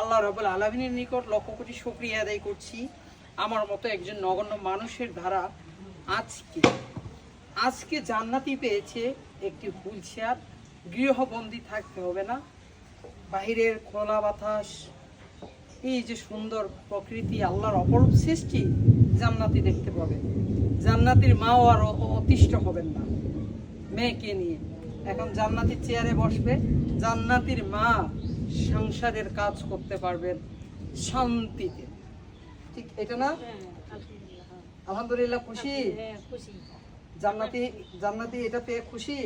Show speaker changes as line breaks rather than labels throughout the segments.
আল্লাহ রবুল আলমিনের নিকট লক্ষ কোটি শুক্রিয়া আদায় করছি। আমার মতো একজন নগণ্য মানুষের দ্বারা আজকে আজকে জান্নাতি পেয়েছে একটি হুইল চেয়ার। গৃহবন্দী থাকতে হবে না। বাহিরের খোলা বাতাস, এই যে সুন্দর প্রকৃতি, আল্লাহর অপরূপ সৃষ্টি জান্নাতি দেখতে পাবে। জান্নাতির মাও আর অতিষ্ঠ হবেন না। মেয়েকে নিয়ে। এখন জান্নাতির চেয়ারে বসবে। জান্নাতির মা সংসারের কাজ করতে পারবেন শান্তিতে। ঠিক এটা না? আলহামদুলিল্লাহ খুশি? জান্নাতি জান্নাতি এটা পেয়ে খুশি?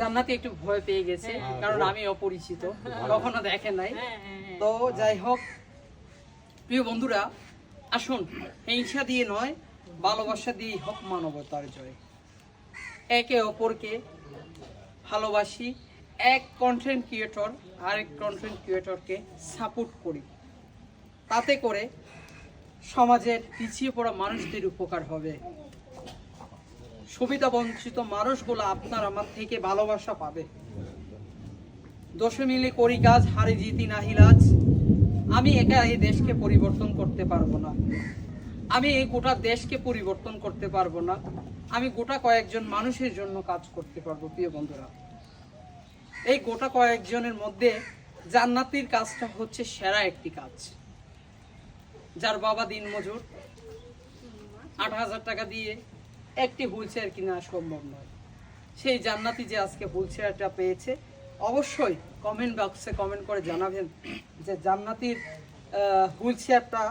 জান্নাতি একটু ভয় পেয়ে গেছে কারণ আমি অপরিচিত কখনো দেখে নাই। তো যাই হোক প্রিয় বন্ধুরা আসুন হিংসা দিয়ে নয় ভালোবাসা দিয়ে হোক মানবতার জয়। একে অপরকে ভালোবাসি এক কন্টেন্ট ক্রিয়েটর আরেক কন্টেন্ট ক্রিয়েটরকে সাপোর্ট করি। তাতে করে সমাজের পিছিয়ে পড়া মানুষদের উপকার হবে। সুবিধা বঞ্চিত মানুষগুলো আপনার আমার থেকে ভালোবাসা পাবে। দশে মিলে করি কাজ, হারি জিতি নাহিলাজ আমি একা এই দেশকে পরিবর্তন করতে পারব না। আমি এই গোটা দেশকে পরিবর্তন করতে পারব না। আমি গোটা কয়েকজন মানুষের জন্য কাজ করতে পারব, প্রিয় বন্ধুরা। এই গোটা কয়েকজনের মধ্যে জান্নাতির কাজটা হচ্ছে সেরা একটি কাজ। যার বাবা দিন মজুর আট হাজার টাকা দিয়ে একটি হুইল চেয়ার কেনা সম্ভব নয়। সেই জান্নাতি যে আজকে হুইল চেয়ারটা পেয়েছে, অবশ্যই কমেন্ট বক্সে কমেন্ট করে জানাবেন যে জান্নাতির হুইল চেয়ারটা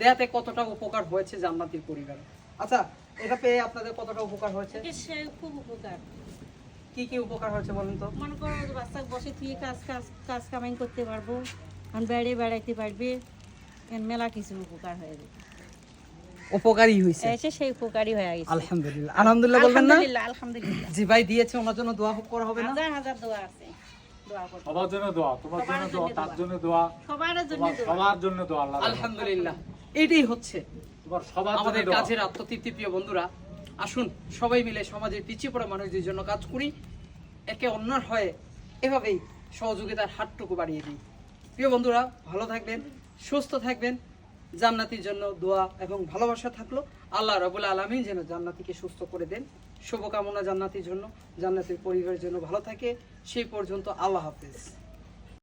দেয়াতে কতটা উপকার হয়েছে জান্নাতির পরিবারে। আচ্ছা এটা পেয়ে আপনাদের কতটা উপকার হয়েছে?
খুব উপকার।
কি কি উপকার হয়েছে বলুন তো?
মনে করো যে বাচ্চা বসে তুই কাজ কাজ কাজ কামাই করতে পারব। আর বেড়ে বেড়াইতে পারবে। মেলা কিছু উপকার হয়ে যাবে।
উপকারী হয়েছে।
এসে সেই উপকারী হয়ে গেছে।
আলহামদুলিল্লাহ। আলহামদুলিল্লাহ বলবেন না?
আলহামদুলিল্লাহ আলহামদুলিল্লাহ।
জি ভাই দিয়েছে ওনার জন্য দোয়া করা হবে না?
হাজার হাজার দোয়া আছে।
সবার জন্য দোয়া তোমার জন্য দোয়া তার জন্য দোয়া।
সবার জন্য দোয়া।
সবার জন্য দোয়া
আলহামদুলিল্লাহ। এটাই হচ্ছে।
তোমার সবার
আমাদের কাজের আত্মতৃপ্তি প্রিয় বন্ধুরা আসুন, সবাই মিলে সমাজের পিছিয়ে পড়া মানুষদের জন্য কাজ করি। একে অন্যর হয়ে এভাবেই সহযোগিতার হাতটুকু বাড়িয়ে দিই। প্রিয় বন্ধুরা, ভালো থাকবেন, সুস্থ থাকবেন। জান্নাতির জন্য দোয়া এবং ভালোবাসা থাকল। আল্লাহ রবুল আলমিন যেন জান্নাতিকে সুস্থ করে দেন। শুভকামনা জান্নাতির জন্য, জান্নাতির পরিবারের জন্য ভালো থাকে। সেই পর্যন্ত আল্লাহ হাফেজ।